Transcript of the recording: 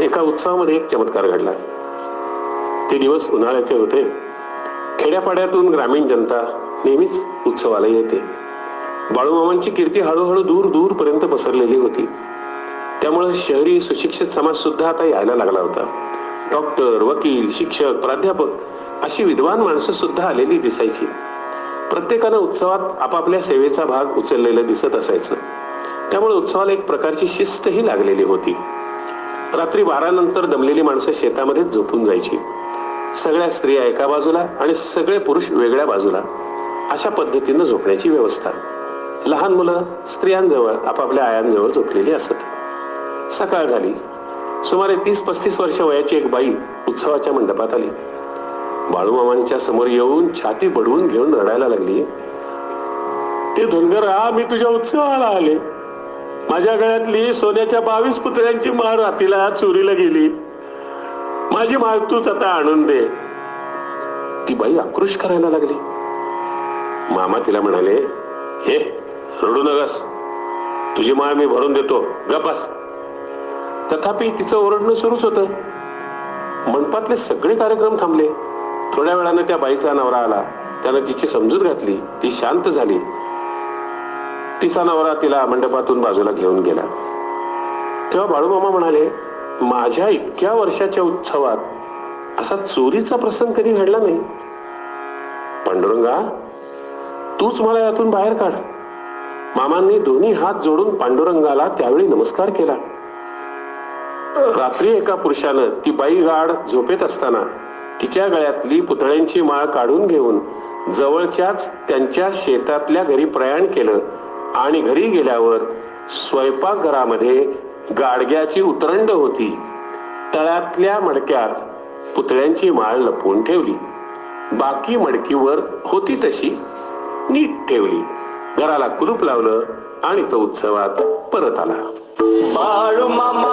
एका उत्सवामध्ये एक चमत्कार घडला. ते दिवस उन्हाळ्याचे होते. खेड्यापाड्यातून ग्रामीण जनता नेहमीच उत्सवाला येते. बाळूमामांची कीर्ती हळूहळू दूर दूर पर्यंत पसरलेली होती. त्यामुळे शहरी सुशिक्षित समाज सुद्धा आता यायला लागला होता. डॉक्टर वकील शिक्षक प्राध्यापक अशी विद्वान माणसं सुद्धा आलेली दिसायची. प्रत्येकानं उत्सवात आपापल्या सेवेचा भाग उचललेला दिसत असायचं. त्यामुळे उत्सवाला एक प्रकारची शिस्तही लागलेली होती. रात्री बारानंतर दमलेली माणसं शेतामध्ये झोपून जायची. सगळ्या स्त्रिया एका बाजूला आणि सगळे पुरुष वेगळ्या बाजूला. अशा पद्धतीनं झोपण्याची व्यवस्था. लहान मुलं स्त्रियांजवळ आपापल्या आयांजवळ झोपलेली असत. सकाळ झाली. सुमारे तीस पस्तीस वर्ष वयाची एक बाई उत्सवाच्या मंडपात आली. बाळूमामांच्या समोर येऊन छाती बडवून घेऊन रडायला लागली. ते धनगरा मी तुझ्या उत्सवाला आले. माझ्या गळ्यातली सोन्याच्या बावीस पुतळ्यांची माळ रातीला चोरीला गेली. माझी माळ तूच आता आणून दे. ती बाई आक्रोश करायला लागली. मामा तिला म्हणाले हे रडू नगस. तुझी माळ मी भरून देतो. गपास तथापि तिचं ओरडणं सुरूच होतं. मंडपातले सगळे कार्यक्रम थांबले. थोड्या वेळानं त्या बाईचा नवरा आला. त्यानं तिची समजूत घातली. ती शांत झाली. तिचा नवरा तिला मंडपातून बाजूला घेऊन गेला. तेव्हा बाळूमामा म्हणाले माझ्या इतक्या वर्षाच्या उत्सवात असा चोरीचा प्रसंग कधी घडला नाही. पांडुरंगा तूच मला यातून बाहेर काढ. मामांनी दोन्ही हात जोडून पांडुरंगाला त्यावेळी नमस्कार केला. रात्री एका पुरुषानं ती बाई गाड झोपेत असताना तिच्या गळ्यातली पुतळ्यांची माळ काढून घेऊन जवळच्याच त्यांच्या शेतातल्या घरी प्रयाण केलं. आणि घरी गेल्यावर स्वयंपाकघरामध्ये गाडग्याची उतरंड होती. तळ्यातल्या मडक्यात पुतळ्यांची माळ लपवून ठेवली. बाकी मडकीवर होती तशी. नीट ठेवली. घराला कुलूप लावलं आणि तो उत्सवात परत आला. बाळू मामा